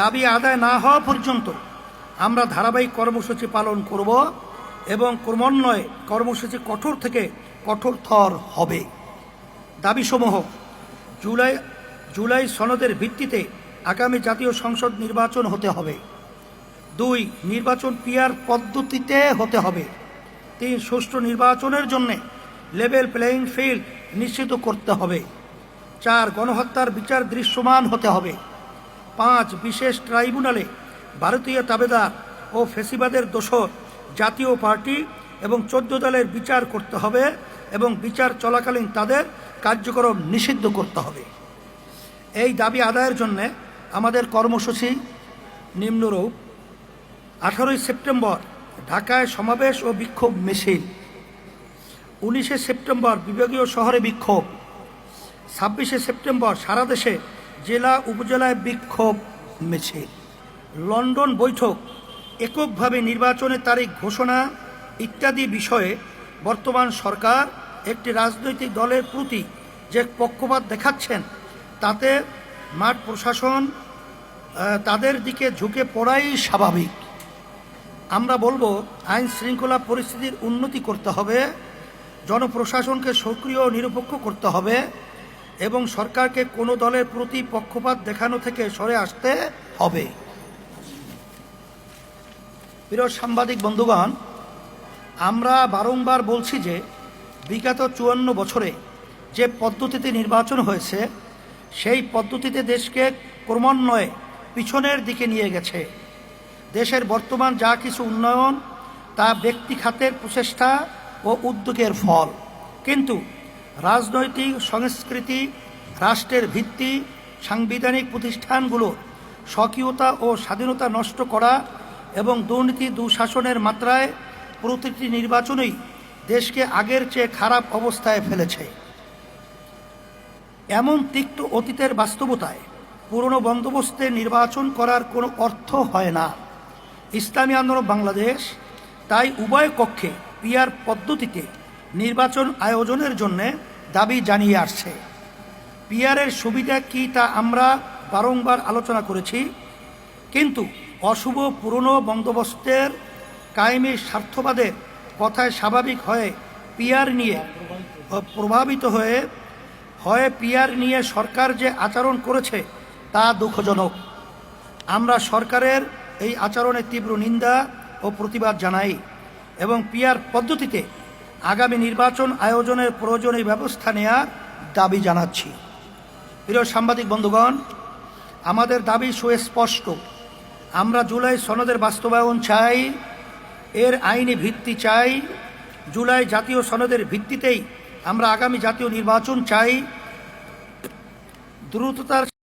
দাবি আদায় না হওয়া পর্যন্ত আমরা ধারাবাহিক কর্মসূচি পালন করব এবং ক্রমান্বয়ে কর্মসূচি কঠোর থেকে কঠোরতর হবে। দাবিসমূহ জুলাই জুলাই সনদের ভিত্তিতে আগামী জাতীয় সংসদ নির্বাচন হতে হবে। দুই, নির্বাচন পিয়ার পদ্ধতিতে হতে হবে। তিন, সুষ্ঠু নির্বাচনের জন্য লেভেল প্লেয়িং ফিল্ড নিশ্চিত করতে হবে। চার, গণহত্যার বিচার দৃশ্যমান হতে হবে। পাঁচ বিশেষ ট্রাইব্যুনালে ভারতীয় তাবেদার ও ফেসিবাদের দোষর জাতীয় পার্টি এবং চোদ্দ দলের বিচার করতে হবে এবং বিচার চলাকালীন তাদের কার্যক্রম নিষিদ্ধ করতে হবে। এই দাবি আদায়ের জন্যে আমাদের কর্মসূচি নিম্নরূপ। আঠারোই সেপ্টেম্বর ঢাকায় সমাবেশ ও বিক্ষোভ মিছিল। উনিশে সেপ্টেম্বর বিভাগীয় শহরে বিক্ষোভ। ছাব্বিশে সেপ্টেম্বর সারা দেশে জেলা উপজেলায় বিক্ষোভ মিছিল। লন্ডন বৈঠক, এককভাবে নির্বাচনের তারিখ ঘোষণা ইত্যাদি বিষয়ে বর্তমান সরকার একটি রাজনৈতিক দলের প্রতি যে পক্ষপাত দেখাচ্ছেন, তাতে মাঠ প্রশাসন তাদের দিকে ঝুঁকে পড়াই স্বাভাবিক। আমরা বলব, আইন শৃঙ্খলা পরিস্থিতির উন্নতি করতে হবে, জনপ্রশাসনকে সক্রিয় নিরপেক্ষ করতে হবে এবং সরকারকে কোনো দলের প্রতি পক্ষপাত দেখানো থেকে সরে আসতে হবে। প্রিয় সাংবাদিক বন্ধুগণ, আমরা বারংবার বলছি যে বিগত চুয়ান্ন বছরে যে পদ্ধতিতে নির্বাচন হয়েছে, সেই পদ্ধতিতে দেশকে ক্রমান্বয়ে পিছনের দিকে নিয়ে গেছে। দেশের বর্তমান যা কিছু উন্নয়ন, তা ব্যক্তি খাতের প্রচেষ্টা ও উদ্যোগের ফল। কিন্তু রাজনৈতিক, সংস্কৃতি, রাষ্ট্রের ভিত্তি, সাংবিধানিক প্রতিষ্ঠানগুলো স্বকীয়তা ও স্বাধীনতা নষ্ট করা এবং দুর্নীতি দুঃশাসনের মাত্রায় প্রতিটি নির্বাচনই দেশকে আগের চেয়ে খারাপ অবস্থায় ফেলেছে। এমন তিক্ত অতীতের বাস্তবতায় পুরনো বন্দোবস্তে নির্বাচন করার কোনো অর্থ হয় না। ইসলামী আন্দোলন বাংলাদেশ, তাই উভয় কক্ষে পিয়ার পদ্ধতিতে নির্বাচন আয়োজনের জন্য দাবি জানিয়ে আসছে। পিয়ারের সুবিধা কি তা আমরা বারংবার আলোচনা করেছি, কিন্তু অশুভ পুরনো বন্দোবস্তের কায়েমি স্বার্থবাদের কথায় স্বাভাবিক হয়ে পিয়ার নিয়ে প্রভাবিত হয়ে, হয় পিয়ার নিয়ে সরকার যে আচরণ করেছে তা দুঃখজনক। আমরা সরকারের এই আচরণের তীব্র নিন্দা ও প্রতিবাদ জানাই এবং পিয়ার পদ্ধতিতে আগামী নির্বাচন আয়োজনের প্রয়োজনীয় ব্যবস্থা নেওয়ার দাবি জানাচ্ছি। প্রিয় সাংবাদিক বন্ধুগণ, আমাদের দাবি সুস্পষ্ট। আমরা জুলাই সনদের বাস্তবায়ন চাই, এর আইনি ভিত্তি চাই, জুলাই জাতীয় সনদের ভিত্তিতেই আমরা আগামী জাতীয় নির্বাচন চাই। দ্রুততার